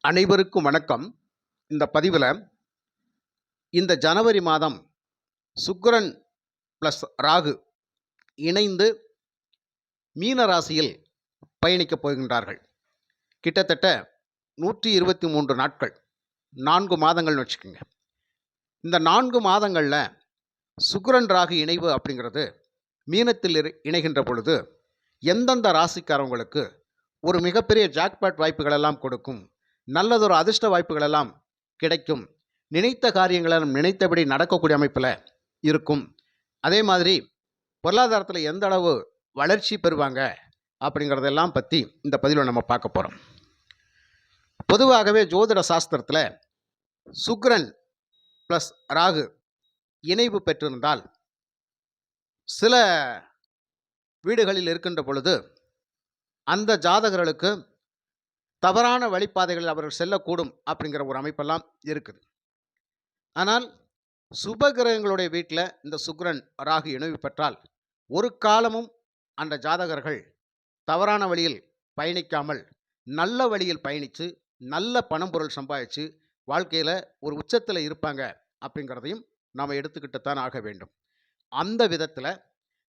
அனைவருக்கும் வணக்கம். இந்த பதிவில் இந்த ஜனவரி மாதம் சுக்கரன் ப்ளஸ் ராகு இணைந்து மீன ராசியில் பயணிக்கப் போகின்றார்கள். கிட்டத்தட்ட நூற்றி இருபத்தி மூன்று நாட்கள் நான்கு மாதங்கள்னு வச்சுக்கோங்க. இந்த நான்கு மாதங்களில் சுக்கரன் ராகு இணைவு அப்படிங்கிறது மீனத்தில் இரு- இணைகின்ற பொழுது எந்தெந்த ராசிக்காரவங்களுக்கு ஒரு மிகப்பெரிய ஜாக்பாட் வாய்ப்புகளெல்லாம் கொடுக்கும் நல்லதொரு அதிர்ஷ்ட வாய்ப்புகள் எல்லாம் கிடைக்கும். நினைத்த காரியங்களை நினைத்தபடி நடக்கக்கூடிய அமைப்பில் இருக்கும். அதே மாதிரி பொருளாதாரத்தில் எந்த அளவு வளர்ச்சி பெறுவாங்க அப்படிங்கிறதெல்லாம் பற்றி இந்த பதிவில் நம்ம பார்க்க போகிறோம் பொதுவாகவே ஜோதிட சாஸ்திரத்தில் சுக்ரன் ப்ளஸ் ராகு இணைவு பெற்றிருந்தால் சில வீடுகளில் இருக்கின்ற பொழுது அந்த ஜாதகர்களுக்கு தவறான வழிப்பாதைகளில் அவர்கள் செல்லக்கூடும் அப்படிங்கிற ஒரு அமைப்பெல்லாம் இருக்குது. ஆனால் சுப கிரகங்களுடைய வீட்டில் இந்த சுக்கிரன் ராகு இணைவு பெற்றால் ஒரு காலமும் அந்த ஜாதகர்கள் தவறான வழியில் பயணிக்காமல் நல்ல வழியில் பயணித்து நல்ல பணம் பொருள் சம்பாதிச்சு வாழ்க்கையில் ஒரு உச்சத்தில் இருப்பாங்க அப்படிங்கிறதையும் நாம் எடுத்துக்கிட்டுத்தான் ஆக வேண்டும். அந்த விதத்தில்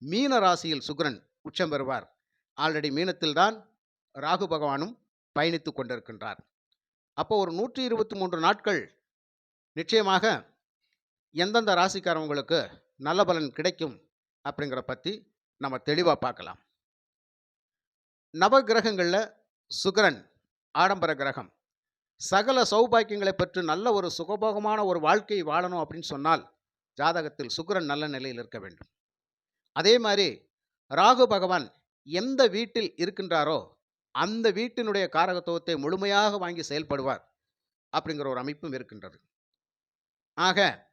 மீன ராசியில் சுக்ரன் உச்சம் பெறுவார். ஆல்ரெடி மீனத்தில்தான் ராகு பகவானும் பயணித்து கொண்டிருக்கின்றார். அப்போ ஒரு நூற்றி இருபத்தி மூன்று நாட்கள் நிச்சயமாக எந்தெந்த ராசிக்காரவங்களுக்கு நல்ல பலன் கிடைக்கும் அப்படிங்கிற பற்றி நம்ம தெளிவாக பார்க்கலாம். நவ கிரகங்களில் ஆடம்பர கிரகம். சகல சௌபாக்கியங்களை பெற்று நல்ல ஒரு சுகபோகமான ஒரு வாழ்க்கை வாழணும் அப்படின்னு சொன்னால் ஜாதகத்தில் சுக்கரன் நல்ல நிலையில் இருக்க வேண்டும். அதே மாதிரி ராகு பகவான் எந்த வீட்டில் இருக்கின்றாரோ அந்த வீட்டினுடைய காரகத்துவத்தை முழுமையாக வாங்கி செயல்படுவார் அப்படிங்கிற ஒரு அமைப்பும் இருக்கின்றது. ஆக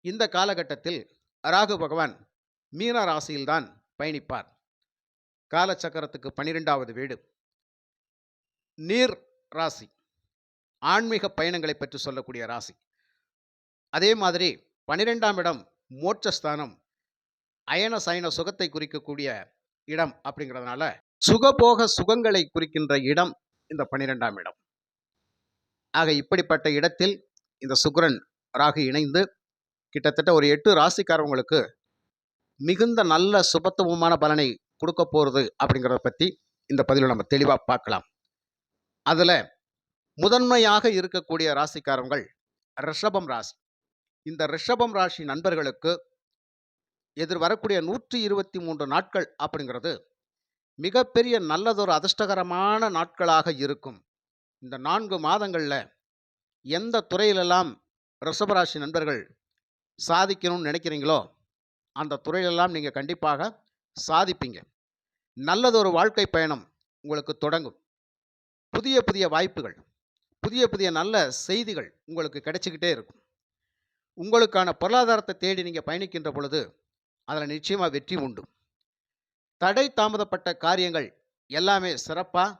இந்த காலகட்டத்தில் ராகு பகவான் மீன ராசியில்தான் பயணிப்பார். காலச்சக்கரத்துக்கு பன்னிரெண்டாவது வீடு. நீர் ராசி. ஆன்மீக பயணங்களை பற்றி சொல்லக்கூடிய ராசி. அதே மாதிரி பன்னிரெண்டாம் இடம் மோட்சஸ்தானம். அயன சயன சுகத்தை குறிக்கக்கூடிய இடம் அப்படிங்கிறதுனால சுகபோக சுகங்களை குறிக்கின்ற இடம் இந்த பன்னிரெண்டாம் இடம். ஆக இப்படிப்பட்ட இடத்தில் இந்த சுக்கிரன் ராகு இணைந்து கிட்டத்தட்ட ஒரு எட்டு ராசிக்காரவங்களுக்கு மிகுந்த நல்ல சுபத்துவமான பலனை கொடுக்க போகிறது அப்படிங்கிறத பற்றி இந்த பதிவில் நம்ம தெளிவாக பார்க்கலாம். அதில் முதன்மையாக இருக்கக்கூடிய ராசிக்காரங்கள் ரிஷபம் ராசி. இந்த ரிஷபம் ராசி நண்பர்களுக்கு எதிர்வரக்கூடிய நூற்றி இருபத்தி மூன்று நாட்கள் அப்படிங்கிறது மிகப்பெரிய நல்லதொரு அதிர்ஷ்டகரமான நாட்களாக இருக்கும். இந்த நான்கு மாதங்களில் எந்த துறையிலெல்லாம் ரிஷபராசி நண்பர்கள் சாதிக்கணும்னு நினைக்கிறீங்களோ அந்த துறையிலெல்லாம் நீங்கள் கண்டிப்பாக சாதிப்பீங்க. நல்லதொரு வாழ்க்கை பயணம் உங்களுக்கு தொடங்கும். புதிய புதிய வாய்ப்புகள் புதிய புதிய நல்ல செய்திகள் உங்களுக்கு கிடைச்சிக்கிட்டே இருக்கும். உங்களுக்கான பொருளாதாரத்தை தேடி நீங்கள் பயணிக்கின்ற பொழுது அதில் நிச்சயமாக வெற்றி உண்டு. தடை தாமதப்பட்ட காரியங்கள் எல்லாமே சிறப்பாக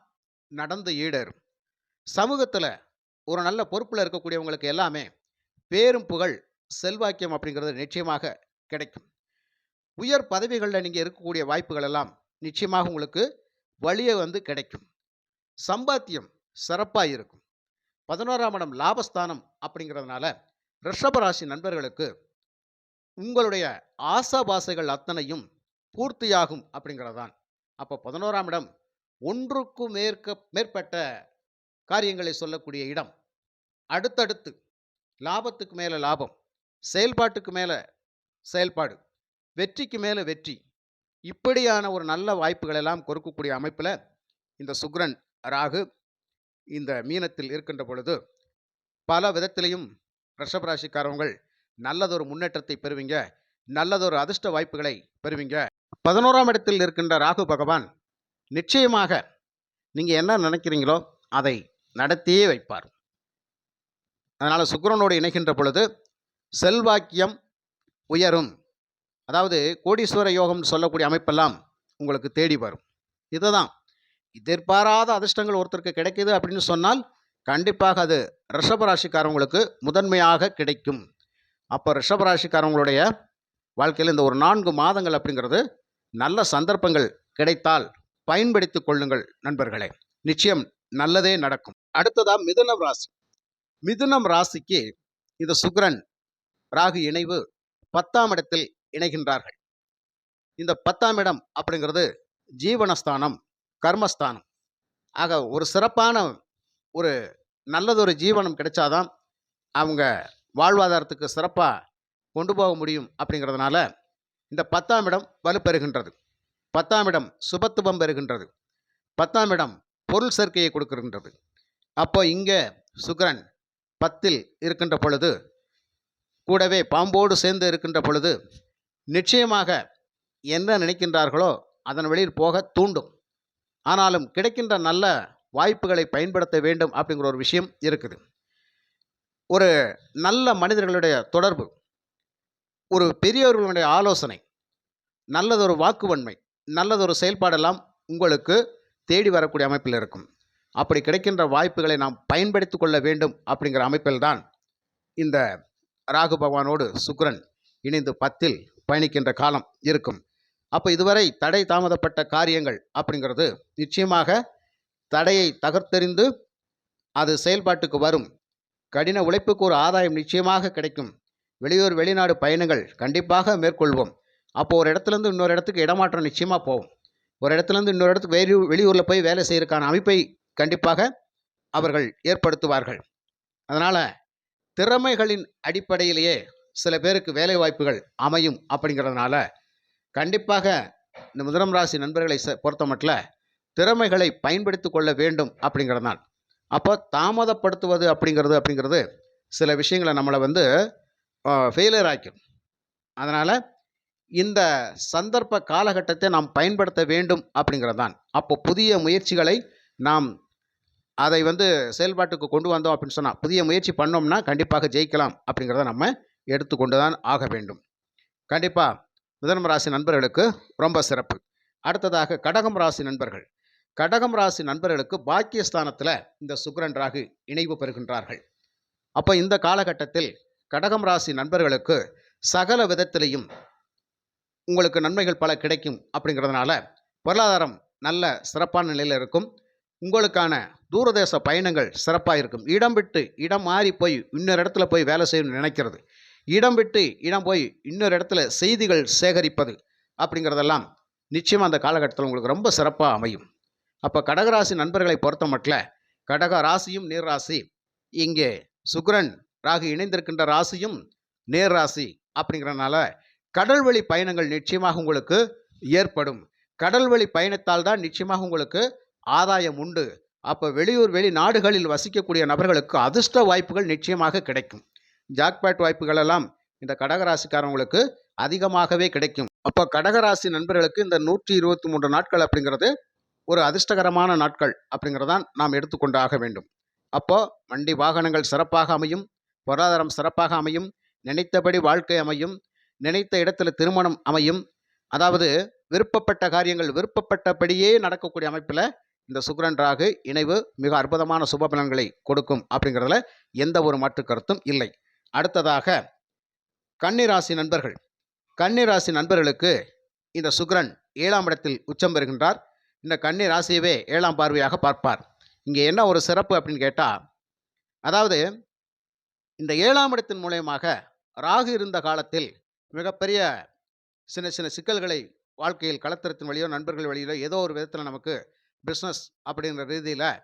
நடந்து ஈடேறும். சமூகத்தில் ஒரு நல்ல பொறுப்பில் இருக்கக்கூடியவங்களுக்கு எல்லாமே பேரும் புகழ் செல்வாக்கியம் அப்படிங்கிறது நிச்சயமாக கிடைக்கும். உயர் பதவிகளில் நீங்கள் இருக்கக்கூடிய வாய்ப்புகள் எல்லாம் நிச்சயமாக உங்களுக்கு வழியே வந்து கிடைக்கும். சம்பாத்தியம் சிறப்பாக இருக்கும். பதினோராம் இடம் லாபஸ்தானம் அப்படிங்கிறதுனால ரிஷபராசி நண்பர்களுக்கு உங்களுடைய ஆசாபாசைகள் அத்தனையும் பூர்த்தியாகும் அப்படிங்கிறது தான் அப்போ பதினோராம் இடம் ஒன்றுக்கும் மேற்க மேற்பட்ட காரியங்களை சொல்லக்கூடிய இடம். அடுத்தடுத்து லாபத்துக்கு மேலே லாபம் செயல்பாட்டுக்கு மேலே செயல்பாடு வெற்றிக்கு மேலே வெற்றி. இப்படியான ஒரு நல்ல வாய்ப்புகள் எல்லாம் கொடுக்கக்கூடிய அமைப்பில் இந்த சுக்ரன் ராகு இந்த மீனத்தில் இருக்கின்ற பொழுது பல விதத்திலையும் ரிஷபராசிக்காரவங்கள் நல்லதொரு முன்னேற்றத்தை பெறுவீங்க நல்லதொரு அதிர்ஷ்ட வாய்ப்புகளை பெறுவீங்க. பதினோராம் இடத்தில் இருக்கின்ற ராகு பகவான் நிச்சயமாக நீங்கள் என்ன நினைக்கிறீங்களோ அதை நடத்தியே வைப்பார். அதனால் சுக்கரனோடு இணைகின்ற பொழுது செல்வாக்கியம் உயரும். அதாவது கோடீஸ்வர யோகம்னு சொல்லக்கூடிய அமைப்பெல்லாம் உங்களுக்கு தேடி வரும். இதுதான். எதிர்பாராத அதிர்ஷ்டங்கள் ஒருத்தருக்கு கிடைக்குது அப்படின்னு சொன்னால் கண்டிப்பாக அது ரிஷபராசிக்காரவங்களுக்கு முதன்மையாக கிடைக்கும். அப்போ ரிஷபராசிக்காரவங்களுடைய வாழ்க்கையில் இந்த ஒரு நான்கு மாதங்கள் அப்படிங்கிறது நல்ல சந்தர்ப்பங்கள் கிடைத்தால் பயன்படுத்திக் கொள்ளுங்கள் நண்பர்களே. நிச்சயம் நல்லதே நடக்கும். அடுத்ததா மிதுனம் ராசி. மிதுனம் ராசிக்கு இந்த சுக்கிரன் ராகு இணைவு பத்தாம் இடத்தில் இணைகின்றார்கள். இந்த பத்தாம் இடம் அப்படிங்கிறது ஜீவனஸ்தானம் கர்மஸ்தானம். ஆக ஒரு சிறப்பான ஒரு நல்லதொரு ஜீவனம் கிடைச்சாதான் அவங்க வாழ்வாதாரத்துக்கு சிறப்பாக கொண்டு போக முடியும் அப்படிங்கிறதுனால இந்த பத்தாம் இடம் வலுப்பெறுகின்றது பத்தாம் இடம் சுபத்துவம் பெறுகின்றது. பத்தாம் இடம் பொருள் சேர்க்கையை கொடுக்கின்றது. அப்போ இங்கே சுக்கரன் பத்தில் இருக்கின்ற பொழுது கூடவே பாம்போடு சேர்ந்து இருக்கின்ற பொழுது நிச்சயமாக என்ன நினைக்கின்றார்களோ அதன் வெளியில் போக தூண்டும். ஆனாலும் கிடைக்கின்ற நல்ல வாய்ப்புகளை பயன்படுத்த வேண்டும் அப்படிங்கிற ஒரு விஷயம் இருக்குது. ஒரு நல்ல மனிதர்களுடைய தொடர்பு ஒரு பெரியவர்களுடைய ஆலோசனை. நல்லதொரு வாக்குவன்மை நல்லதொரு செயல்பாடெல்லாம் உங்களுக்கு தேடி வரக்கூடிய அமைப்பில் இருக்கும். அப்படி கிடைக்கின்ற வாய்ப்புகளை நாம் பயன்படுத்தி கொள்ள வேண்டும் அப்படிங்கிற அமைப்பில்தான் இந்த ராகு பகவானோடு சுக்ரன் இணைந்து பத்தில் பயணிக்கின்ற காலம் இருக்கும். அப்போ இதுவரை தடை தாமதப்பட்ட காரியங்கள் அப்படிங்கிறது நிச்சயமாக தடையை தகர்த்தெறிந்து அது செயல்பாட்டுக்கு வரும். கடின உழைப்புக்கு ஒரு ஆதாயம் நிச்சயமாக கிடைக்கும். வெளியூர் வெளிநாடு பயணங்கள் கண்டிப்பாக மேற்கொள்வோம். அப்போது ஒரு இடத்துலேருந்து இன்னொரு இடத்துக்கு இடமாற்றம் நிச்சயமாக போகும். ஒரு இடத்துலேருந்து இன்னொரு இடத்துக்கு வெளியூர் வெளியூரில் போய் வேலை செய்கிறதுக்கான அமைப்பை கண்டிப்பாக அவர்கள் ஏற்படுத்துவார்கள். அதனால் திறமைகளின் அடிப்படையிலேயே சில பேருக்கு வேலை வாய்ப்புகள் அமையும் அப்படிங்கிறதுனால கண்டிப்பாக இந்த முதலம் ராசி நண்பர்களை ச- திறமைகளை பயன்படுத்தி கொள்ள வேண்டும் அப்படிங்கிறதுனால் அப்போ தாமதப்படுத்துவது அப்படிங்கிறது அப்படிங்கிறது சில விஷயங்களை நம்மளை வந்து ஃபெயிலியர் ஆக்கும் அதனால் இந்த சந்தர்ப்ப காலகட்டத்தை நாம் பயன்படுத்த வேண்டும் அப்படிங்கிறது தான் அப்போ புதிய முயற்சிகளை நாம் அதை வந்து செயல்பாட்டுக்கு கொண்டு வந்தோம் அப்படின்னு சொன்னால் புதிய முயற்சி பண்ணோம்னா கண்டிப்பாக ஜெயிக்கலாம் அப்படிங்கிறத நம்ம எடுத்துக்கொண்டு தான் ஆக வேண்டும். கண்டிப்பாக மிதனம் ராசி நண்பர்களுக்கு ரொம்ப சிறப்பு. அடுத்ததாக கடகம் ராசி நண்பர்கள். கடகம் ராசி நண்பர்களுக்கு பாக்கியஸ்தானத்தில் இந்த சுக்கரன் ராகு இணைவு பெறுகின்றார்கள். அப்போ இந்த காலகட்டத்தில் கடகம் ராசி நண்பர்களுக்கு சகல விதத்திலையும் உங்களுக்கு நன்மைகள் பல கிடைக்கும் அப்படிங்கிறதுனால பொருளாதாரம் நல்ல சிறப்பான நிலையில் இருக்கும். உங்களுக்கான தூரதேச பயணங்கள் சிறப்பாக இருக்கும். இடம் விட்டு இடம் மாறி போய் இன்னொரு இடத்துல போய் வேலை செய்யணும்னு நினைக்கிறது. இடம் விட்டு இடம் போய் இன்னொரு இடத்துல செய்திகள் சேகரிப்பது அப்படிங்கிறதெல்லாம் நிச்சயமாக அந்த காலகட்டத்தில் உங்களுக்கு ரொம்ப சிறப்பாக அமையும். அப்போ கடகராசி நண்பர்களை பொறுத்த மட்டும் கடக ராசியும் நீர் ராசி இங்கே சுக்ரன் ராகு இணைந்திருக்கின்ற ராசியும் நேர் ராசி அப்படிங்கிறனால கடல்வழி பயணங்கள் நிச்சயமாக உங்களுக்கு ஏற்படும். கடல்வழி பயணத்தால் தான் நிச்சயமாக உங்களுக்கு ஆதாயம் உண்டு. அப்போ வெளியூர் வெளிநாடுகளில் வசிக்கக்கூடிய நபர்களுக்கு அதிர்ஷ்ட வாய்ப்புகள் நிச்சயமாக கிடைக்கும். ஜாக்பேட் வாய்ப்புகள் எல்லாம் இந்த கடகராசிக்காரவங்களுக்கு அதிகமாகவே கிடைக்கும். அப்போ கடகராசி நண்பர்களுக்கு இந்த நூற்றி இருபத்தி மூன்று நாட்கள் அப்படிங்கிறது ஒரு அதிர்ஷ்டகரமான நாட்கள் அப்படிங்கிறதான் நாம் எடுத்துக்கொண்டு ஆக வேண்டும். அப்போ வண்டி வாகனங்கள் சிறப்பாக அமையும். பொருளாதாரம் சிறப்பாக அமையும் நினைத்தபடி வாழ்க்கை அமையும் நினைத்த இடத்துல திருமணம் அமையும். அதாவது விருப்பப்பட்ட காரியங்கள் விருப்பப்பட்டபடியே நடக்கக்கூடிய அமைப்பில் இந்த சுக்கரன் ராகு இணைவு மிக அற்புதமான சுப பலன்களை கொடுக்கும் அப்படிங்கிறதுல எந்த ஒரு மாற்று கருத்தும் இல்லை. அடுத்ததாக கன்னிராசி நண்பர்கள். கன்னிராசி நண்பர்களுக்கு இந்த சுக்கரன் ஏழாம் இடத்தில் உச்சம் பெறுகின்றார். இந்த கன்னி ராசியவே ஏழாம் பார்வையாக பார்ப்பார். இங்கே என்ன ஒரு சிறப்பு அப்படின்னு கேட்டால் அதாவது இந்த ஏழாம் இடத்தின் மூலயமாக ராகு இருந்த காலத்தில் மிகப்பெரிய சின்ன சின்ன சிக்கல்களை வாழ்க்கையில் கலத்திரத்தின் வழியோ நண்பர்கள் வழியிலோ ஏதோ ஒரு விதத்தில் நமக்கு பிஸ்னஸ் அப்படிங்கிற ரீதியில்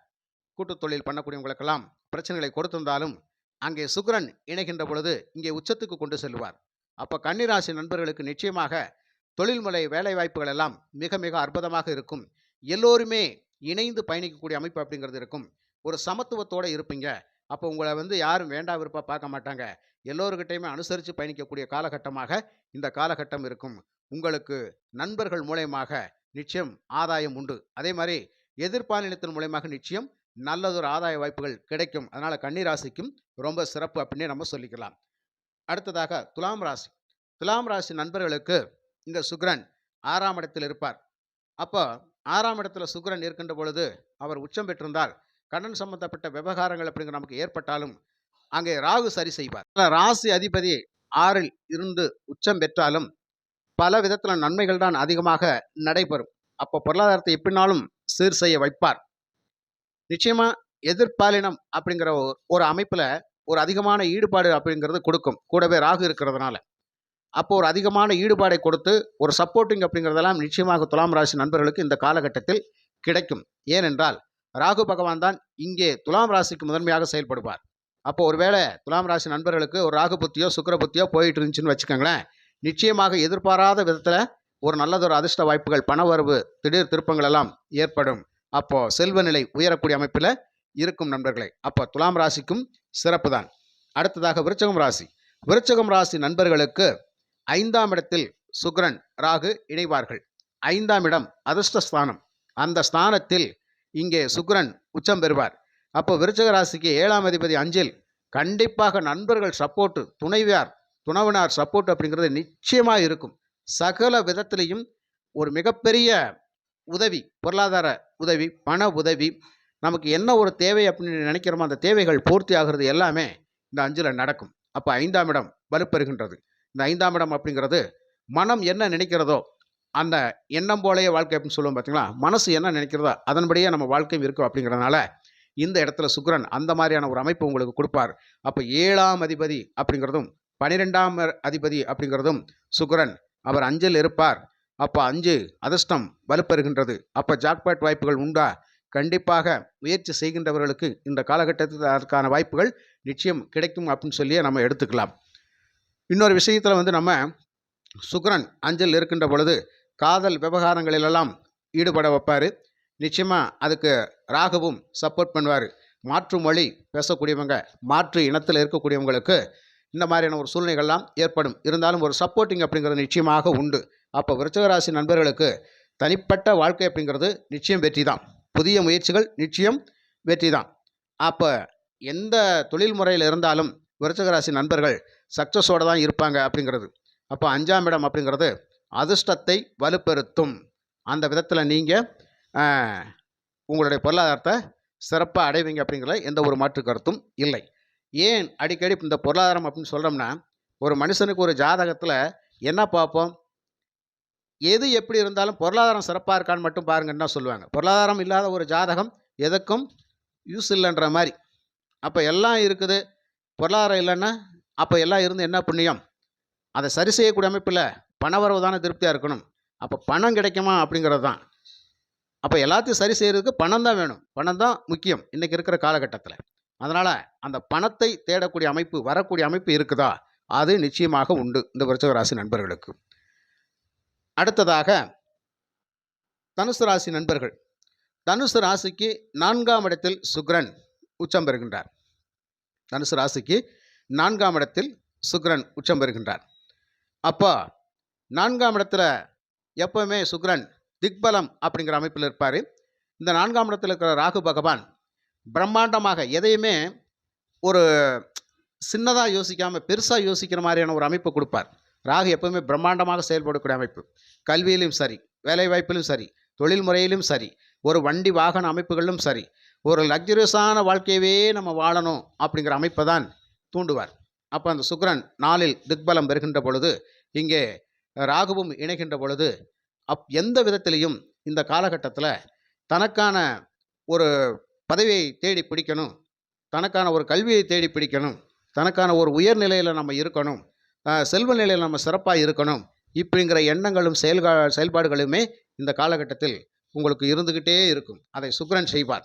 கூட்டுத் தொழில் பண்ணக்கூடியவங்களுக்கெல்லாம் பிரச்சனைகளை கொடுத்திருந்தாலும் அங்கே சுக்கிரன் இணைகின்ற பொழுது இங்கே உச்சத்துக்கு கொண்டு செல்வார் அப்போ கன்னிராசி நண்பர்களுக்கு நிச்சயமாக தொழில்முறை வேலை வாய்ப்புகள் எல்லாம் மிக மிக அற்புதமாக இருக்கும். எல்லோருமே இணைந்து பயணிக்கக்கூடிய அமைப்பு அப்படிங்கிறது இருக்கும். ஒரு சமத்துவத்தோடு இருப்பீங்க. அப்போ உங்களை வந்து யாரும் வேண்டா விருப்ப பார்க்க மாட்டாங்க. எல்லோருக்கிட்டையுமே அனுசரித்து பயணிக்கக்கூடிய காலகட்டமாக இந்த காலகட்டம் இருக்கும். உங்களுக்கு நண்பர்கள் மூலயமாக நிச்சயம் ஆதாயம் உண்டு. அதே மாதிரி எதிர்பாலினத்தின் மூலயமாக நிச்சயம் நல்லதொரு ஆதாய வாய்ப்புகள் கிடைக்கும். அதனால் கன்னிராசிக்கும் ரொம்ப சிறப்பு அப்படின்னே நம்ம சொல்லிக்கலாம். அடுத்ததாக துலாம் ராசி. துலாம் ராசி நண்பர்களுக்கு இந்த சுக்ரன் ஆறாம் இடத்தில் இருப்பார். அப்போ ஆறாம் இடத்துல சுக்ரன் இருக்கின்ற பொழுது அவர் உச்சம் பெற்றிருந்தால் கடன் சம்பந்தப்பட்ட விவகாரங்கள் அப்படிங்கிற நமக்கு ஏற்பட்டாலும் அங்கே ராகு சரி செய்வார். ராசி அதிபதி ஆறில் இருந்து உச்சம் பெற்றாலும் பல விதத்தில் நன்மைகள் தான் அதிகமாக நடைபெறும். அப்போ பொருளாதாரத்தை எப்படினாலும் சீர் செய்ய வைப்பார். நிச்சயமாக எதிர்பாலினம் அப்படிங்கிற ஒரு- ஒரு அமைப்பில் ஒரு அதிகமான ஈடுபாடு அப்படிங்கிறது கொடுக்கும். கூடவே ராகு இருக்கிறதுனால. அப்போ ஒரு அதிகமான ஈடுபாடை கொடுத்து ஒரு சப்போர்ட்டிங் அப்படிங்கிறதெல்லாம் நிச்சயமாக துலாம் ராசி நண்பர்களுக்கு இந்த காலகட்டத்தில் கிடைக்கும். ஏனென்றால் ராகு பகவான் தான் இங்கே துலாம் ராசிக்கு முதன்மையாக செயல்படுவார். அப்போ ஒருவேளை துலாம் ராசி நண்பர்களுக்கு ஒரு ராகு புத்தியோ சுக்கர புத்தியோ போயிட்டு இருந்துச்சுன்னு வச்சுக்கோங்களேன் நிச்சயமாக எதிர்பாராத விதத்தில் ஒரு நல்லதொரு அதிர்ஷ்ட வாய்ப்புகள் பணவரவு திடீர் திருப்பங்கள் எல்லாம் ஏற்படும். அப்போ செல்வ நிலை உயரக்கூடிய அமைப்பில் இருக்கும் நண்பர்களே அப்போ துலாம் ராசிக்கும் சிறப்பு தான். அடுத்ததாக விருச்சகம் ராசி. விருச்சகம் ராசி நண்பர்களுக்கு ஐந்தாம் இடத்தில் சுக்ரன் ராகு இணைவார்கள். ஐந்தாம் இடம் அதிர்ஷ்ட ஸ்தானம். அந்த ஸ்தானத்தில் இங்கே சுக்ரன் உச்சம் பெறுவார். அப்போ விருச்சக ராசிக்கு ஏழாம் அதிபதி அஞ்சில் கண்டிப்பாக நண்பர்கள் சப்போர்ட்டு துணைவியார் துணவினார் சப்போர்ட் அப்படிங்கிறது நிச்சயமாக இருக்கும். சகல விதத்திலையும் ஒரு மிகப்பெரிய உதவி பொருளாதார உதவி பண உதவி நமக்கு என்ன ஒரு தேவை அப்படின்னு நினைக்கிறோமோ அந்த தேவைகள் பூர்த்தி ஆகிறது எல்லாமே இந்த அஞ்சில் நடக்கும். அப்போ ஐந்தாம் இடம் வலுப்பெறுகின்றது. இந்த ஐந்தாம் இடம் அப்படிங்கிறது மனம் என்ன நினைக்கிறதோ அந்த எண்ணம் போலைய வாழ்க்கை அப்படின்னு சொல்லுவோம் பார்த்தீங்களா மனசு என்ன நினைக்கிறதோ அதன்படியே நம்ம வாழ்க்கையும் இருக்கும் அப்படிங்கிறதுனால இந்த இடத்துல சுக்கரன் அந்த மாதிரியான ஒரு அமைப்பு உங்களுக்கு கொடுப்பார். அப்போ ஏழாம் அதிபதி அப்படிங்கிறதும் பனிரெண்டாம் அதிபதி அப்படிங்கிறதும் சுக்கரன் அவர் அஞ்சில் இருப்பார். அப்போ அஞ்சு அதிர்ஷ்டம் வலுப்பெறுகின்றது. அப்போ ஜாக்பாட் வாய்ப்புகள் உண்டா? கண்டிப்பாக முயற்சி செய்கின்றவர்களுக்கு இந்த காலகட்டத்தில் அதற்கான வாய்ப்புகள் நிச்சயம் கிடைக்கும் அப்படின்னு சொல்லியே நம்ம எடுத்துக்கலாம். இன்னொரு விஷயத்தில் வந்து நம்ம சுக்கரன் அஞ்சல் இருக்கின்ற பொழுது காதல் விவகாரங்களிலெல்லாம் ஈடுபட வைப்பார். நிச்சயமாக அதுக்கு ராகுவும் சப்போர்ட் பண்ணுவார். மாற்று மொழி பேசக்கூடியவங்க மாற்று இனத்தில் இருக்கக்கூடியவங்களுக்கு இந்த மாதிரியான ஒரு சூழ்நிலைகள்லாம் ஏற்படும். இருந்தாலும் ஒரு சப்போர்ட்டிங் அப்படிங்கிறது நிச்சயமாக உண்டு. அப்போ விருச்சகராசி நண்பர்களுக்கு தனிப்பட்ட வாழ்க்கை அப்படிங்கிறது நிச்சயம் வெற்றி தான் புதிய முயற்சிகள் நிச்சயம் வெற்றி தான் அப்போ எந்த தொழில் முறையில் இருந்தாலும் விருச்சகராசி நண்பர்கள் சக்ஸஸோடு தான் இருப்பாங்க அப்படிங்கிறது. அப்போ அஞ்சாம் இடம் அப்படிங்கிறது அதிர்ஷ்டத்தை வலுப்பெருத்தும் அந்த விதத்தில் நீங்கள் உங்களுடைய பொருளாதாரத்தை சிறப்பாக அடைவீங்க அப்படிங்கிற எந்த ஒரு மாற்று கருத்தும் இல்லை. ஏன் அடிக்கடி இந்த பொருளாதாரம் அப்படின்னு சொல்கிறோம்னா ஒரு மனுஷனுக்கு ஒரு ஜாதகத்தில் என்ன பார்ப்போம்? எது எப்படி இருந்தாலும் பொருளாதாரம் சிறப்பாக இருக்கான்னு மட்டும் பாருங்கன்னு தான் சொல்லுவாங்க. பொருளாதாரம் இல்லாத ஒரு ஜாதகம் எதுக்கும் யூஸ் இல்லைன்ற மாதிரி. அப்போ எல்லாம் இருக்குது. பொருளாதாரம் இல்லைன்னா அப்போ எல்லாம் இருந்து என்ன புண்ணியம்? அதை சரி செய்யக்கூடிய அமைப்பில் பணவரவு தானே திருப்தியாக இருக்கணும். அப்போ பணம் கிடைக்குமா அப்படிங்கிறது தான். அப்போ எல்லாத்தையும் சரி செய்கிறதுக்கு பணம் தான் வேணும். பணம் தான் முக்கியம் இன்றைக்கி இருக்கிற காலகட்டத்தில். அதனால் அந்த பணத்தை தேடக்கூடிய அமைப்பு வரக்கூடிய அமைப்பு இருக்குதா? அது நிச்சயமாக உண்டு. இந்த விருச்சக ராசி நண்பர்களுக்கு. அடுத்ததாக தனுசு ராசி நண்பர்கள். தனுசு ராசிக்கு நான்காம் இடத்தில் சுக்ரன் உச்சம் பெறுகின்றார். தனுசு ராசிக்கு நான்காம் இடத்தில் சுக்ரன் உச்சம் பெறுகின்றார். அப்போ நான்காம் இடத்துல எப்பவுமே சுக்ரன் திக்பலம் அப்படிங்கிற அமைப்பில் இருப்பார். இந்த நான்காம் இடத்துல இருக்கிற ராகு பகவான் பிரம்மாண்டமாக எதையுமே ஒரு சின்னதாக யோசிக்காமல் பெருசாக யோசிக்கிற மாதிரியான ஒரு அமைப்பு கொடுப்பார். ராகு எப்பவுமே பிரம்மாண்டமாக செயல்படக்கூடிய அமைப்பு. கல்வியிலும் சரி வேலைவாய்ப்பிலும் சரி தொழில் முறையிலும் சரி ஒரு வண்டி வாகன அமைப்புகளிலும் சரி ஒரு லக்ஸரியஸான வாழ்க்கையவே நம்ம வாழணும் அப்படிங்கிற அமைப்பை தான் தூண்டுவார். அப்போ அந்த சுக்ரன் நாளில் திக்பலம் பெறுகின்ற பொழுது இங்கே ராகுவும் இணைகின்ற பொழுது அப் எந்த விதத்திலையும் இந்த காலகட்டத்தில் தனக்கான ஒரு பதவியை தேடி பிடிக்கணும் தனக்கான ஒரு கல்வியை தேடி பிடிக்கணும் தனக்கான ஒரு உயர்நிலையில் நம்ம இருக்கணும் செல்வ நிலையில் நம்ம சிறப்பாக இருக்கணும் இப்படிங்கிற எண்ணங்களும் செயல்கா செயல்பாடுகளுமே இந்த காலகட்டத்தில் உங்களுக்கு இருந்துக்கிட்டே இருக்கும். அதை சுக்கிரன் செய்வார்.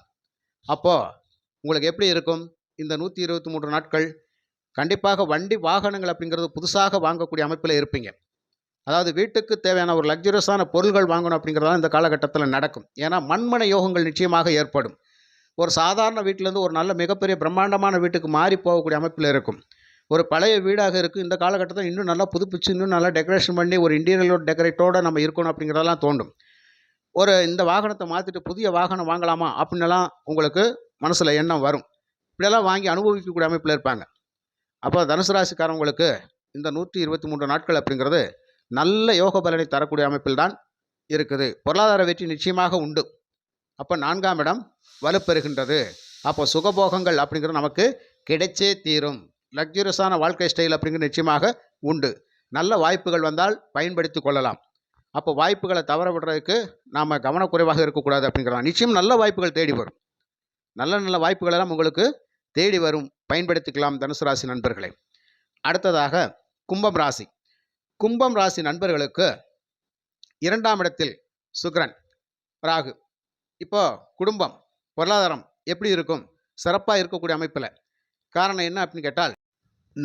அப்போது உங்களுக்கு எப்படி இருக்கும்? இந்த நூற்றி இருபத்தி மூன்று நாட்கள் கண்டிப்பாக வண்டி வாகனங்கள் அப்படிங்கிறது புதுசாக வாங்கக்கூடிய அமைப்பில் இருப்பீங்க. அதாவது வீட்டுக்கு தேவையான ஒரு லக்ஸுரியஸான பொருள்கள் வாங்கணும் அப்படிங்கிறதெல்லாம் இந்த காலகட்டத்தில் நடக்கும். ஏன்னா மண்மனை யோகங்கள் நிச்சயமாக ஏற்படும். ஒரு சாதாரண வீட்டிலேருந்து ஒரு நல்ல மிகப்பெரிய பிரம்மாண்டமான வீட்டுக்கு மாறி போகக்கூடிய அமைப்பில் இருக்கும். ஒரு பழைய வீடாக இருக்குது இந்த காலகட்டத்தில் இன்னும் நல்லா புதுப்பிச்சு இன்னும் நல்லா டெக்கரேஷன் பண்ணி ஒரு இன்டீரியலோட டெக்கரேட்டோட நம்ம இருக்கணும் அப்படிங்கிறதெல்லாம் தோண்டும் ஒரு இந்த வாகனத்தை மாற்றிட்டு புதிய வாகனம் வாங்கலாமா அப்படின்லாம் உங்களுக்கு மனசில் எண்ணம் வரும். இப்படியெல்லாம் வாங்கி அனுபவிக்கக்கூடிய அமைப்பில் இருப்பாங்க. அப்போ தனுசு ராசிக்காரவங்களுக்கு இந்த நூற்றி இருபத்தி மூன்று நாட்கள் அப்படிங்கிறது நல்ல யோக பலனை தரக்கூடிய அமைப்பில் தான் இருக்குது. பொருளாதார வெற்றி நிச்சயமாக உண்டு. அப்போ நான்காம் இடம் வலுப்பெறுகின்றது. அப்போ சுகபோகங்கள் அப்படிங்கிறது நமக்கு கிடைச்சே தீரும். லக்ஜூரியஸான வாழ்க்கை ஸ்டைல் அப்படிங்கிறது நிச்சயமாக உண்டு. நல்ல வாய்ப்புகள் வந்தால் பயன்படுத்தி கொள்ளலாம். அப்போ வாய்ப்புகளை தவற விடுறதுக்கு நாம் கவனக்குறைவாக இருக்கக்கூடாது அப்படிங்கிறதா. நிச்சயம் நல்ல வாய்ப்புகள் தேடி வரும். நல்ல நல்ல வாய்ப்புகளெல்லாம் உங்களுக்கு தேடி வரும். பயன்படுத்திக்கலாம் தனுசு ராசி நண்பர்களே. அடுத்ததாக கும்பம் ராசி. கும்பம் ராசி நண்பர்களுக்கு இரண்டாம் இடத்தில் சுக்ரன் ராகு. இப்போ குடும்பம் பொருளாதாரம் எப்படி இருக்கும்? சிறப்பாக இருக்கக்கூடிய அமைப்பில். காரணம் என்ன அப்படின்னு கேட்டால்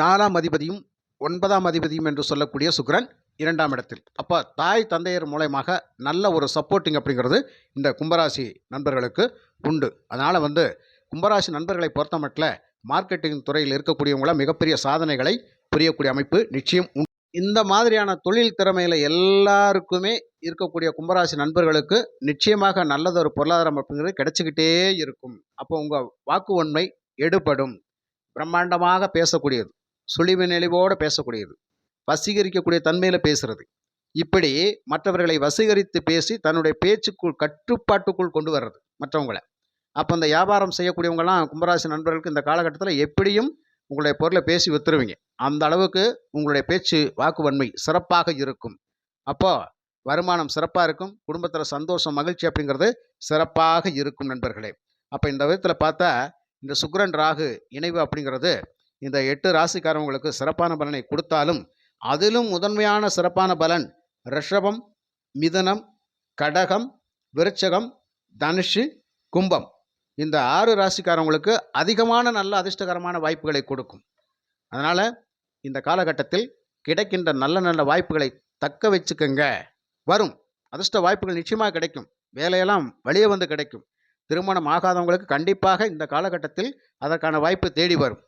நாலாம் அதிபதியும் ஒன்பதாம் அதிபதியும் என்று சொல்லக்கூடிய சுக்ரன் இரண்டாம் இடத்தில். அப்போ தாய் தந்தையர் மூலயமாக நல்ல ஒரு சப்போர்ட்டிங் அப்படிங்கிறது இந்த கும்பராசி நண்பர்களுக்கு உண்டு. அதனால் வந்து கும்பராசி நண்பர்களை பொறுத்த மட்டில் மார்க்கெட்டிங் துறையில் இருக்கக்கூடியவங்கள மிகப்பெரிய சாதனைகளை புரியக்கூடிய அமைப்பு நிச்சயம் உண்டு. இந்த மாதிரியான தொழில் திறமையில் எல்லாருக்குமே இருக்கக்கூடிய கும்பராசி நண்பர்களுக்கு நிச்சயமாக நல்லதொரு பொருளாதாரம் அப்படிங்கிறது கிடைச்சிக்கிட்டே இருக்கும். அப்போ உங்கள் வாக்கு உண்மை எடுபடும். பிரம்மாண்டமாக பேசக்கூடியது. சுழிவு நெளிவோடு பேசக்கூடியது. வசீகரிக்கக்கூடிய தன்மையில் பேசுறது. இப்படி மற்றவர்களை வசீகரித்து பேசி தன்னுடைய பேச்சுக்குள் கட்டுப்பாட்டுக்குள் கொண்டு வர்றது மற்றவங்களை. அப்போ இந்த வியாபாரம் செய்யக்கூடியவங்கலாம் கும்பராசி நண்பர்களுக்கு இந்த காலகட்டத்தில் எப்படியும் உங்களுடைய பொருளை பேசி வித்துருவீங்க. அந்த அளவுக்கு உங்களுடைய பேச்சு வாக்குவன்மை சிறப்பாக இருக்கும். அப்போ வருமானம் சிறப்பாக இருக்கும் குடும்பத்தில் சந்தோஷம் மகிழ்ச்சி அப்படிங்கிறது சிறப்பாக இருக்கும் நண்பர்களே. அப்போ இந்த விதத்தில் பார்த்தா இந்த சுக்ரன் ராகு இணைவு அப்படிங்கிறது இந்த எட்டு ராசிக்காரவங்களுக்கு சிறப்பான பலனை கொடுத்தாலும் அதிலும் முதன்மையான சிறப்பான பலன் ரிஷபம் மிதனம் கடகம் விருச்சகம் தனுஷு கும்பம். இந்த ஆறு ராசிக்காரவங்களுக்கு அதிகமான நல்ல அதிர்ஷ்டகரமான வாய்ப்புகளை கொடுக்கும். அதனால் இந்த காலகட்டத்தில் கிடைக்கின்ற நல்ல நல்ல வாய்ப்புகளை தக்க வச்சுக்கோங்க. வரும். அதிர்ஷ்ட வாய்ப்புகள் நிச்சயமாக கிடைக்கும். வேலையெல்லாம் வெளியே வந்து கிடைக்கும். திருமணம் ஆகாதவங்களுக்கு கண்டிப்பாக இந்த காலகட்டத்தில் அதற்கான வாய்ப்பு தேடி வரும்.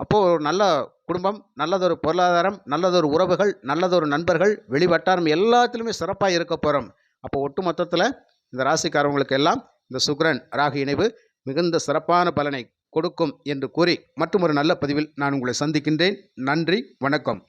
அப்போது ஒரு நல்ல குடும்பம் நல்லதொரு பொருளாதாரம் நல்லதொரு உறவுகள் நல்லதொரு நண்பர்கள் வெளிவட்டாரம் எல்லாத்துலேயுமே சிறப்பாக இருக்க போகிறோம் அப்போ ஒட்டு மொத்தத்தில் இந்த ராசிக்காரவங்களுக்கு எல்லாம் இந்த சுக்ரன் ராகு இணைவு மிகுந்த சிறப்பான பலனை கொடுக்கும் என்று கூறி மற்றும் ஒரு நல்ல பதிவில் நான் உங்களை சந்திக்கின்றேன். நன்றி வணக்கம்.